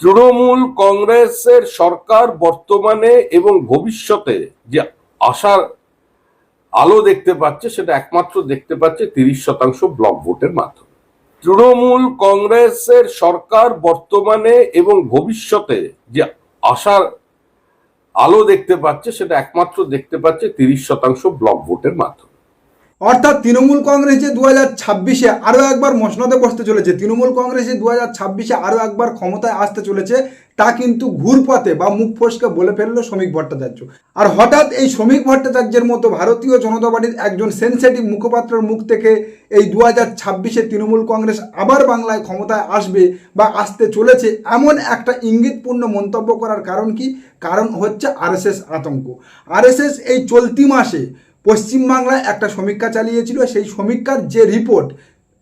তৃণমূল কংগ্রেসের সরকার বর্তমানে এবং ভবিষ্যতে যে আশার আলো দেখতে পাচ্ছে, সেটা একমাত্র দেখতে পাচ্ছে তিরিশ শতাংশ ব্লক ভোটের মাধ্যমে। তৃণমূল কংগ্রেসের সরকার বর্তমানে এবং ভবিষ্যতে যে আশার আলো দেখতে পাচ্ছে, সেটা একমাত্র দেখতে পাচ্ছে তিরিশ শতাংশ ব্লক ভোটের মাধ্যমে। অর্থাৎ তৃণমূল কংগ্রেস যে দু হাজার ছাব্বিশে আরও একবার মসনদে বসতে চলেছে। তৃণমূল কংগ্রেস যে দু হাজার ছাব্বিশে আরও একবার ক্ষমতায় আসতে চলেছে। তা কিন্তু ঘুরপথে বা মুখ ফসকে বলে ফেলল শ্রমিক ভট্টাচার্য। আর হঠাৎ এই শ্রমিক ভট্টাচার্যের মতো ভারতীয় জনতা পার্টির একজন সেন্সিটিভ মুখপাত্রের মুখ থেকে এই দু হাজার ছাব্বিশে তৃণমূল কংগ্রেস আবার বাংলায় ক্ষমতায় আসবে বা আসতে চলেছে এমন একটা ইঙ্গিতপূর্ণ মন্তব্য করার কারণ কি? কারণ হচ্ছে আরএসএস আতঙ্ক। আরএসএস এই চলতি মাসে পশ্চিমবাংলায় একটা সমীক্ষা চালিয়েছিল, সেই সমীক্ষার যে রিপোর্ট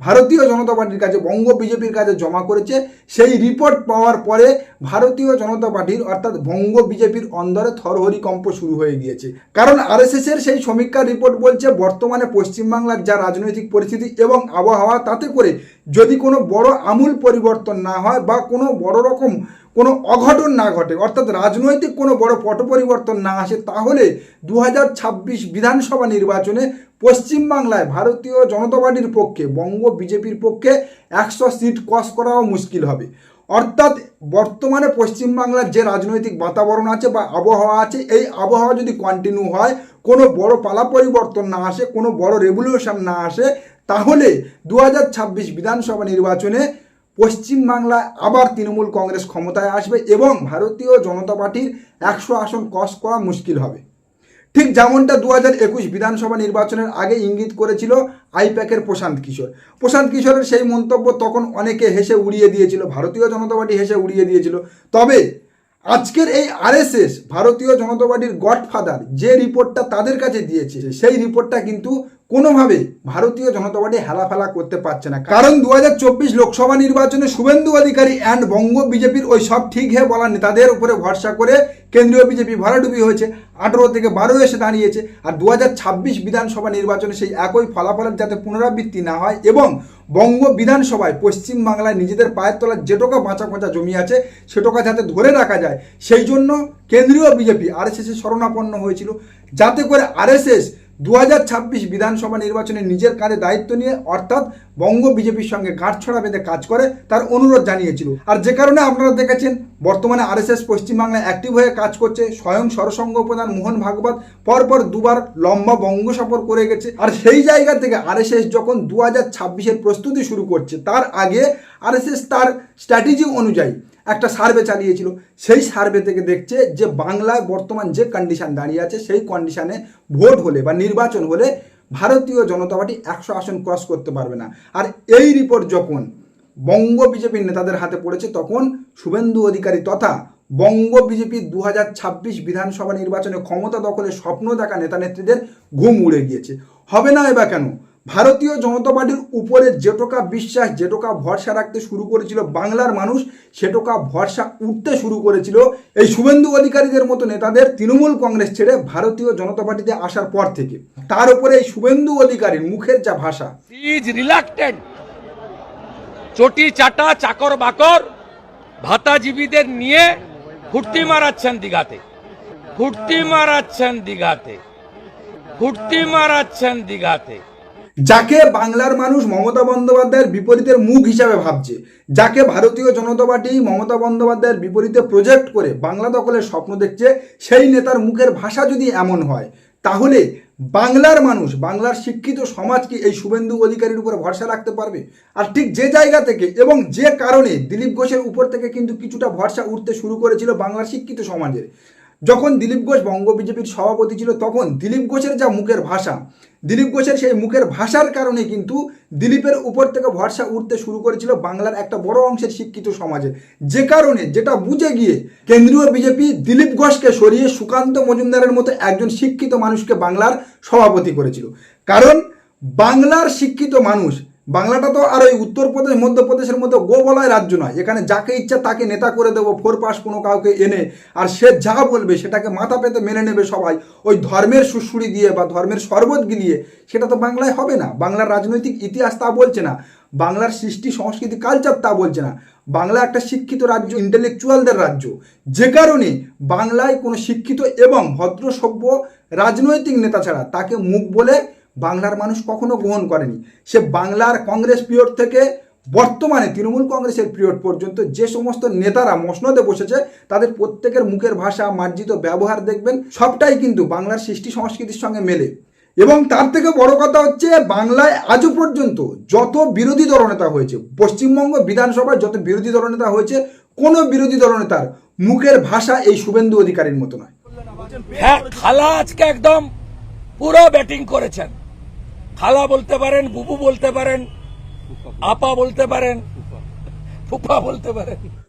ভারতীয় জনতা পার্টির কাছে, বঙ্গ বিজেপির কাছে জমা করেছে, সেই রিপোর্ট পাওয়ার পরে ভারতীয় জনতা পার্টির অর্থাৎ বঙ্গ বিজেপির অন্দরে থরহরি কম্প শুরু হয়ে গিয়েছে। কারণ আরএসএসের সেই সমীক্ষার রিপোর্ট বলছে, বর্তমানে পশ্চিমবাংলার যা রাজনৈতিক পরিস্থিতি এবং আবহাওয়া, তাতে করে যদি কোনো বড় আমূল পরিবর্তন না হয় বা কোনো বড় রকম কোনো অঘটন না ঘটে, অর্থাৎ রাজনৈতিক কোনো বড় পট পরিবর্তন না আসে, তাহলে দু হাজার ছাব্বিশ বিধানসভা নির্বাচনে পশ্চিমবাংলায় ভারতীয় জনতা পার্টির পক্ষে, বঙ্গ বিজেপির পক্ষে একশো সিট ক্রস করাও মুশকিল হবে। অর্থাৎ বর্তমানে পশ্চিমবাংলার যে রাজনৈতিক বাতাবরণ আছে বা আবহাওয়া আছে, এই আবহাওয়া যদি কন্টিনিউ হয়, কোনো বড় পালা পরিবর্তন না আসে, কোনো বড় রেভলিউশন না আসে তাহলে দু হাজার ছাব্বিশ বিধানসভা নির্বাচনে পশ্চিমবাংলায় আবার তৃণমূল কংগ্রেস ক্ষমতায় আসবে এবং ভারতীয় জনতা পার্টির একশো আসন কস করা মুশকিল হবে। ঠিক যেমনটা দু হাজার একুশ বিধানসভা নির্বাচনের আগে ইঙ্গিত করেছিল আইপ্যাকের প্রশান্ত কিশোর। প্রশান্ত কিশোরের সেই মন্তব্য তখন অনেকে হেসে উড়িয়ে দিয়েছিল, ভারতীয় জনতা পার্টি হেসে উড়িয়ে দিয়েছিল। তবে আজকের এই আরএসএস, ভারতীয় জনতা পার্টির গডফাদার যে রিপোর্টটা তাদের কাছে দিয়েছে, সেই রিপোর্টটা কিন্তু কোনোভাবে ভারতীয় জনতা পার্টি হেলাফেলা করতে পারছে না। কারণ দু হাজার চব্বিশ লোকসভা নির্বাচনে শুভেন্দু অধিকারী অ্যান্ড বঙ্গ বিজেপির ওই সব ঠিক হে বলা নেতাদের উপরে ভরসা করে কেন্দ্রীয় বিজেপি ভরাডুবি হয়েছে। আঠেরো থেকে বারো এসে দাঁড়িয়েছে। আর দু হাজার ছাব্বিশ বিধানসভা নির্বাচনে সেই একই ফলাফলের যাতে পুনরাবৃত্তি না হয় এবং বঙ্গ বিধানসভায় পশ্চিমবাংলায় নিজেদের পায়ের তলার যে টোকা বাঁচা খোঁচা জমি আছে সে টোকা যাতে ধরে রাখা যায়, সেই জন্য কেন্দ্রীয় বিজেপি আরএসএসের শরণাপন্ন হয়েছিল। যাতে করে আরএসএস দু হাজার ছাব্বিশ বিধানসভা নির্বাচনে নিজের কাজে দায়িত্ব নিয়ে অর্থাৎ বঙ্গ বিজেপির সঙ্গে গাঁটছড়া বেঁধে কাজ করে তার অনুরোধ জানিয়েছিল। আর যে কারণে আপনারা দেখেছেন, বর্তমানে আরএসএস পশ্চিমবাংলায় অ্যাক্টিভ হয়ে কাজ করছে, স্বয়ং সরসংঘ প্রধান মোহন ভাগবত পরপর দুবার লম্বা বঙ্গ সফর করে গেছে। আর সেই জায়গা থেকে আরএসএস যখন দু হাজার প্রস্তুতি শুরু করছে, তার আগে আরএসএস তার স্ট্র্যাটেজি অনুযায়ী একটা সার্ভে চালিয়েছিল। সেই সার্ভে থেকে দেখছে যে বাংলায় বর্তমান যে কন্ডিশান দাঁড়িয়ে আছে, সেই কন্ডিশানে ভোট হলে বা নির্বাচন হলে ভারতীয় জনতা পার্টি একশো আসন ক্রস করতে পারবে না। আর এই রিপোর্ট যখন বঙ্গ বিজেপির নেতাদের হাতে পড়েছে, তখন শুভেন্দু অধিকারী তথা বঙ্গ বিজেপি দু হাজার ছাব্বিশ বিধানসভা নির্বাচনে ক্ষমতা দখলের স্বপ্ন দেখা নেতা নেত্রীদের ঘুম উড়ে গিয়েছে। হবে না এবার কেন? ভারতীয় জনতা পার্টির উপরে যেটোকা বিশ্বাস, যেটোকা ভরসা রাখতে শুরু করেছিল বাংলার মানুষ, সেটোকা ভরসা উঠতে শুরু করেছিল এই শুভেন্দু অধিকারীদের মতো নেতাদের তৃণমূল কংগ্রেস ছেড়ে ভারতীয় জনতা পার্টিতে আসার পর থেকে। তার উপরে এই শুভেন্দু অধিকারীর মুখের যা ভাষা। ইজ চটি চাটা, চাকর বাকর, ভাতাজীবীদের নিয়ে ফুর্তি মারাচ্ছেন দিঘাতে। ফুর্তি মারাচ্ছেন দিঘাতে। ফুর্তি মারাচ্ছেন দিঘাতে। যাকে বাংলার মানুষ মমতা বন্দ্যোপাধ্যায়ের বিপরীতের মুখ হিসাবে ভাবছে, যাকে ভারতীয় জনতা পার্টি মমতা বন্দ্যোপাধ্যায়ের বিপরীতে প্রজেক্ট করে বাংলা দখলের স্বপ্ন দেখছে, সেই নেতার মুখের ভাষা যদি এমন হয়, তাহলে বাংলার মানুষ, বাংলার শিক্ষিত সমাজ কি এই শুভেন্দু অধিকারীর উপরে ভরসা রাখতে পারবে? আর ঠিক যে জায়গা থেকে এবং যে কারণে দিলীপ ঘোষের উপর থেকে কিন্তু কিছুটা ভরসা উঠতে শুরু করেছিল বাংলার শিক্ষিত সমাজের। যখন দিলীপ ঘোষ বঙ্গ বিজেপির সভাপতি ছিল, তখন দিলীপ ঘোষের যা মুখের ভাষা, দিলীপ ঘোষের সেই মুখের ভাষার কারণে কিন্তু দিলীপের উপর থেকে ভরসা উঠতে শুরু করেছিল বাংলার একটা বড় অংশের শিক্ষিত সমাজে। যে কারণে যেটা বুঝে গিয়ে কেন্দ্রীয় বিজেপি দিলীপ ঘোষকে সরিয়ে সুকান্ত মজুমদারের মতো একজন শিক্ষিত মানুষকে বাংলার সভাপতি করেছিল। কারণ বাংলার শিক্ষিত মানুষ বাংলাটা তো আর ওই উত্তরপ্রদেশ, মধ্যপ্রদেশের মধ্যে গোবলয় রাজ্য নয়। এখানে যাকে ইচ্ছা তাকে নেতা করে দেবো, ফোর পাস কোনো কাউকে এনে। আর সে যা বলবে, সেটাকে মাথা পেতে মেনে নেবে সবাই। ওই ধর্মের সুশুড়ি দিয়ে বা ধর্মের শরবত গিলিয়ে, সেটা তো বাংলায় হবে না। বাংলার রাজনৈতিক ইতিহাস তা বলছে না। বাংলার সৃষ্টি, সংস্কৃতি কালচার তা বলছে না। বাংলা একটা শিক্ষিত রাজ্য ইন্টেলেকচুয়ালদের রাজ্য। যে কারণে বাংলায় কোনো শিক্ষিত এবং ভদ্র সভ্য রাজনৈতিক নেতা ছাড়া তাকে মুখ বলে বাংলার মানুষ কখনো গ্রহণ করেনি। সে বাংলার কংগ্রেস পিরিয়ড থেকে বর্তমানে তৃণমূল কংগ্রেসের পিরিয়ড পর্যন্ত যে সমস্ত নেতারা মসনদে বসেছে, তাদের প্রত্যেকের মুখের ভাষা, মার্জিত ব্যবহার দেখবেন, সবটাই কিন্তু বাংলার সৃষ্টি সংস্কৃতির সঙ্গে মেলে। এবং তার থেকে বড় কথা হচ্ছে, বাংলায় আজও পর্যন্ত যত বিরোধী দলনেতা হয়েছে, পশ্চিমবঙ্গ বিধানসভায় যত বিরোধী দলনেতা হয়েছে, কোনো বিরোধী দলনেতার মুখের ভাষা এই শুভেন্দু অধিকারীর মতো নয়। হ্যাঁ খালা আজকে একদম পুরো ব্যাটিং করেছেন। খালা বলতে পারেন, বুবু বলতে পারেন, আপা বলতে পারেন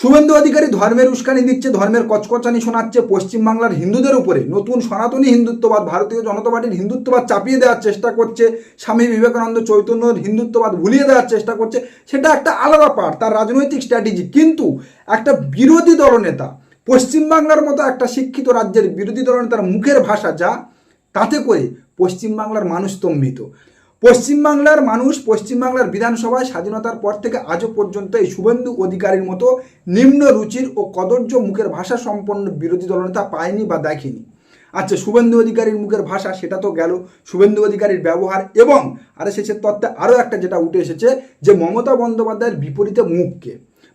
শুভেন্দু অধিকারী ধর্মের উস্কানি দিচ্ছে, ধর্মের কচকচানি শোনাচ্ছে পশ্চিমবাংলার হিন্দুদের উপরে। নতুন সনাতনী হিন্দুত্ববাদ ভারতীয় জনতা পার্টির হিন্দুত্ববাদ চাপিয়ে দেওয়ার চেষ্টা করছে, স্বামী বিবেকানন্দ চৈতন্যর হিন্দুত্ববাদ ভুলিয়ে দেওয়ার চেষ্টা করছে। সেটা একটা আলাদা পার্ট তার রাজনৈতিক স্ট্র্যাটেজি কিন্তু একটা বিরোধী দলনেতা পশ্চিমবাংলার মতো একটা শিক্ষিত রাজ্যের বিরোধী দলনেতার মুখের ভাষা যা, তাতে করে পশ্চিমবাংলার মানুষ স্তম্ভিত। পশ্চিমবাংলার মানুষ পশ্চিমবাংলার বিধানসভায় স্বাধীনতার পর থেকে আজও পর্যন্ত এই শুভেন্দু অধিকারীর মতো নিম্ন রুচির ও কদর্য মুখের ভাষা সম্পন্ন বিরোধী দলনেতা পায়নি বা দেখেনি। আচ্ছা শুভেন্দু অধিকারীর মুখের ভাষা, সেটা তো গেল। শুভেন্দু অধিকারীর ব্যবহার এবং, আর এসেছে তত্ত্বে আরও একটা যেটা উঠে এসেছে যে মমতা বন্দ্যোপাধ্যায়ের বিপরীতে মুখকে।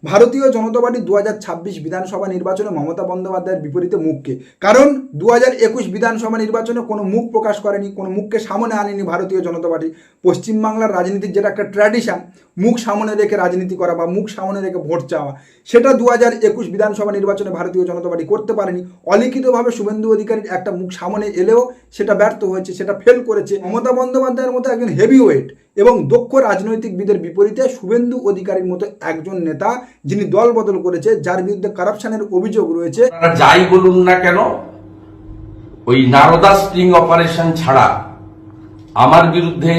ভারতীয় জনতা পার্টি দু হাজার ছাব্বিশ বিধানসভা নির্বাচনে মমতা বন্দ্যোপাধ্যায়ের বিপরীতে মুখকে। কারণ দু একুশ বিধানসভা নির্বাচনে কোনো মুখ প্রকাশ করেনি, কোনো মুখকে সামনে আনেনি ভারতীয় জনতা পার্টি। পশ্চিমবাংলার রাজনীতির যেটা একটা ট্র্যাডিশন মুখ সামনে রেখে রাজনীতি করা বা মুখ সামনে রেখে ভোট চাওয়া, সেটা দু একুশ বিধানসভা নির্বাচনে ভারতীয় জনতা পার্টি করতে পারেনি। অলিখিতভাবে শুভেন্দু অধিকারীর একটা মুখ সামনে এলেও সেটা ব্যর্থ হয়েছে, সেটা ফেল করেছে। মমতা বন্দ্যোপাধ্যায়ের মতো একজন হেভি ওয়েট এবং দক্ষ রাজনৈতিকবিদের বিপরীতে শুভেন্দু অধিকারীর মতো একজন নেতা যিনি দল বদল করেছে যার বিরুদ্ধে কারাপশনের অভিযোগ রয়েছে। যাই বলুন না কেন ওই নারদা স্প্রিং অপারেশন ছাড়া আমার বিরুদ্ধে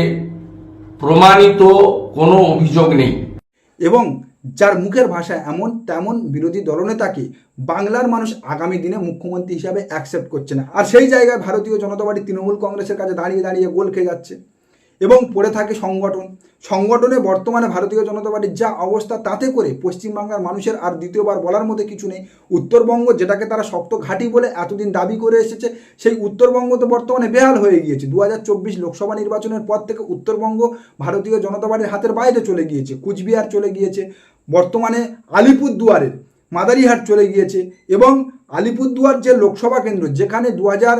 প্রমাণিত কোনো অভিযোগ নেই। এবং যার মুখের ভাষা এমন তেমন বিরোধী দলনেতাকে বাংলার মানুষ আগামী দিনে মুখ্যমন্ত্রী হিসাবে অ্যাকসেপ্ট করছে না। আর সেই জায়গায় ভারতীয় জনতা পার্টি তৃণমূল কংগ্রেসের কাছে দাঁড়িয়ে দাঁড়িয়ে গোল খেয়ে যাচ্ছে। এবং পড়ে থাকে সংগঠন। সংগঠনে বর্তমানে ভারতীয় জনতা পার্টির যা অবস্থা তাতে করে পশ্চিমবাংলার মানুষের আর দ্বিতীয়বার বলার মধ্যে কিছু নেই। উত্তরবঙ্গ যেটাকে তারা শক্ত ঘাঁটি বলে এতদিন দাবি করে এসেছে, সেই উত্তরবঙ্গ তো বর্তমানে বেহাল হয়ে গিয়েছে। দু হাজার চব্বিশ লোকসভা নির্বাচনের পর থেকে উত্তরবঙ্গ ভারতীয় জনতা পার্টির হাতের বাইরে চলে গিয়েছে, কুচবিহার চলে গিয়েছে, বর্তমানে আলিপুরদুয়ারের মাদারিহাট চলে গিয়েছে এবং আলিপুরদুয়ার যে লোকসভা কেন্দ্র, যেখানে দু হাজার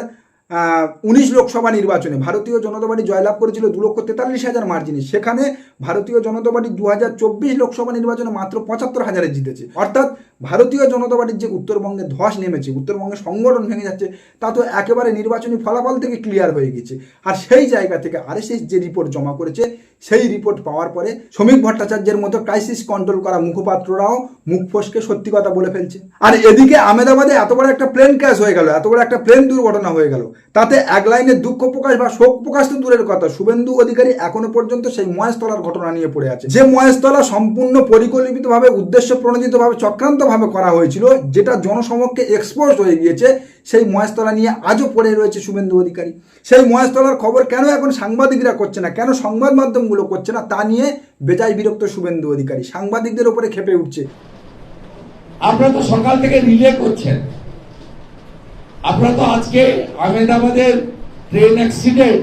উনিশ লোকসভা নির্বাচনে ভারতীয় জনতা পার্টি জয়লাভ করেছিল দু লক্ষ তেতাল্লিশ হাজার মার্জিনে। সেখানে ভারতীয় জনতা পার্টি দু হাজার চব্বিশ লোকসভা নির্বাচনে মাত্র পঁচাত্তর হাজারে জিতেছে। অর্থাৎ ভারতীয় জনতা পার্টির যে উত্তরবঙ্গে ধস নেমেছে উত্তরবঙ্গে সংগঠন ভেঙে যাচ্ছে, তা তো একেবারে নির্বাচনী ফলাফল থেকে ক্লিয়ার হয়ে গেছে। আর সেই জায়গা থেকে আরএসএস যে রিপোর্ট জমা করেছে, সেই রিপোর্ট পাওয়ার পরে শ্রমিক ভট্টাচার্যের মতো ক্রাইসিস কন্ট্রোল করা মুখপাত্ররাও মুখ ফসকে সত্যি কথা বলে ফেলছে। আর এদিকে আহমেদাবাদে এত বড় একটা প্লেন ক্র্যাশ হয়ে গেল, এত বড় একটা প্লেন দুর্ঘটনা হয়ে গেল। তাতে এক লাইনে দুঃখ প্রকাশ বা শোক প্রকাশ তো দূরের কথা। শুভেন্দু অধিকারী এখনও পর্যন্ত সেই মহেশতলার ঘটনা নিয়ে পড়ে আছে। যে মহেশতলা সম্পূর্ণ পরিকল্পিতভাবে, উদ্দেশ্য প্রণোদিতভাবে, চক্রান্তভাবে করা হয়েছিল, যেটা জনসমক্ষে এক্সপোজ হয়ে গিয়েছে, সেই মহেশতলা নিয়ে আজও পড়ে রয়েছে শুভেন্দু অধিকারী। সেই মহেশতলার খবর কেন এখন সাংবাদিকরা করছে না, কেন সংবাদ মাধ্যমগুলো করছে না, তা নিয়ে বেজায় বিরক্ত শুভেন্দু অধিকারী। সাংবাদিকদের ওপরে খেপে উঠছে। আপনারা তো সকাল থেকে রিলে করছেন। আপনারা তো আজকে আহমেদাবাদের ট্রেন অ্যাক্সিডেন্ট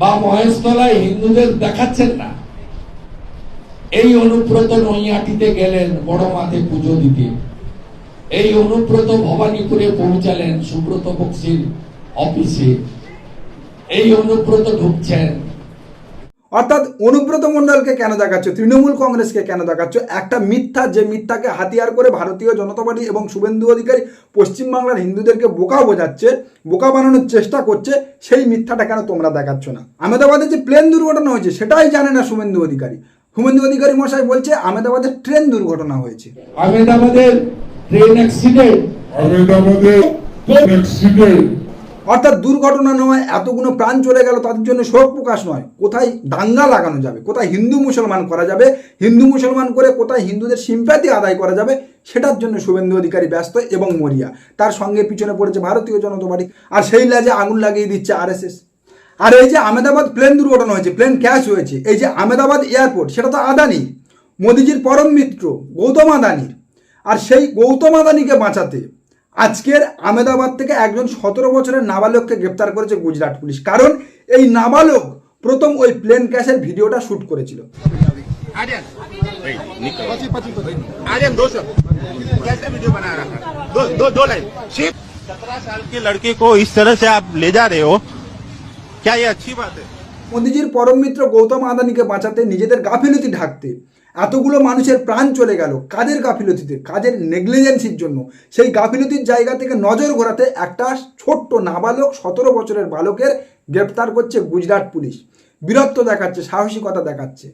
বা মহেশতলায় হিন্দুদের দেখাচ্ছেন না। এই অনুব্রত নৈয়াটিতে গেলেন বড় মাঠে পুজো দিতে। এই অনুব্রত ভবানীপুরে পৌঁছালেন সুব্রত বক্সির অফিসে। এই অনুব্রত ঢুকছেন অর্থাৎ অনুব্রত মণ্ডলকে কেন দেখাচ্ছ? তৃণমূল কংগ্রেসকে কেন দেখাচ্ছ? একটা মিথ্যা যে মিথ্যাকে হাতিয়ার করে ভারতীয় জনতা পার্টি এবং শুভেন্দু অধিকারী পশ্চিমবাংলার হিন্দুদেরকে বোকা বোঝাচ্ছে বোকা বানানোর চেষ্টা করছে সেই মিথ্যাটা কেন তোমরা দেখাচ্ছ না? আহমেদাবাদে যে প্লেন দুর্ঘটনা হয়েছে সেটাই জানে না শুভেন্দু অধিকারী। শুভেন্দু অধিকারী মশাই বলছে আহমেদাবাদের ট্রেন দুর্ঘটনা হয়েছে। আহমেদাবাদের ট্রেন অ্যাক্সিডেন্ট আহমেদাবাদে অ্যাক্সিডেন্ট অর্থাৎ দুর্ঘটনা নয়, এতগুলো প্রাণ চলে গেল, তাদের জন্য শোক প্রকাশ নয়। কোথায় দাঙ্গা লাগানো যাবে? কোথায় হিন্দু মুসলমান করা যাবে? হিন্দু মুসলমান করে কোথায় হিন্দুদের সিম্প্যাথি আদায় করা যাবে? সেটার জন্য শুভেন্দু অধিকারী ব্যস্ত এবং মরিয়া। তার সঙ্গে পিছনে পড়েছে ভারতীয় জনতা পার্টি। আর সেই লাজে আগুন লাগিয়ে দিচ্ছে আরএসএস। আর এই যে আহমেদাবাদ প্লেন দুর্ঘটনা হয়েছে প্লেন ক্র্যাশ হয়েছে, এই যে আহমেদাবাদ এয়ারপোর্ট সেটা তো আদানি। মোদিজির পরম মিত্র, গৌতম আদানির। আর সেই গৌতম আদানিকে বাঁচাতে আজকের আমেদাবাদ থেকে একজন সতেরো বছরের নাবালককে গ্রেপ্তার করেছে গুজরাট পুলিশ। কারণ এই নাবালক প্রথম ওই প্লেন ক্যাশের ভিডিওটা শ্যুট করেছিল। মোদীজির পরম মিত্র গৌতম আদানিকে বাঁচাতে নিজেদের গাফিলতি ঢাকতে এতগুলো মানুষের প্রাণ চলে গেল কাদের গাফিলতিতে কাজের নেগলিজেন্সির জন্য? সেই গাফিলতির জায়গা থেকে নজর ঘোরাতে একটা ছোট্ট নাবালক সতেরো বছরের বালকের গ্রেপ্তার করছে গুজরাট পুলিশ। বীরত্ব দেখাচ্ছে, সাহসিকতা দেখাচ্ছে।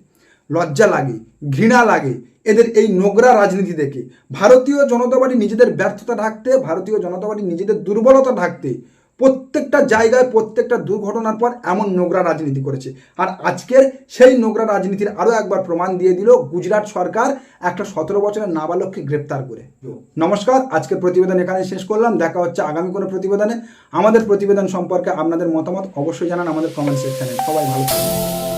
লজ্জা লাগে, ঘৃণা লাগে এদের এই নোংরা রাজনীতি দেখে। ভারতীয় জনতা পার্টি নিজেদের ব্যর্থতা ঢাকতে, ভারতীয় জনতা পার্টি নিজেদের দুর্বলতা ঢাকতে প্রত্যেকটা জায়গায় প্রত্যেকটা দুর্ঘটনার পর এমন নোংরা রাজনীতি করেছে। আর আজকের সেই নোংরা রাজনীতির আরও একবার প্রমাণ দিয়ে দিল গুজরাট সরকার একটা সতেরো বছরের নাবালককে গ্রেপ্তার করে। নমস্কার, আজকের প্রতিবেদন এখানে শেষ করলাম। দেখা হচ্ছে আগামী কোনো প্রতিবেদনে। আমাদের প্রতিবেদন সম্পর্কে আপনাদের মতামত অবশ্যই জানান আমাদের কমেন্ট সেকশানে সবাই ভালো থাকবেন।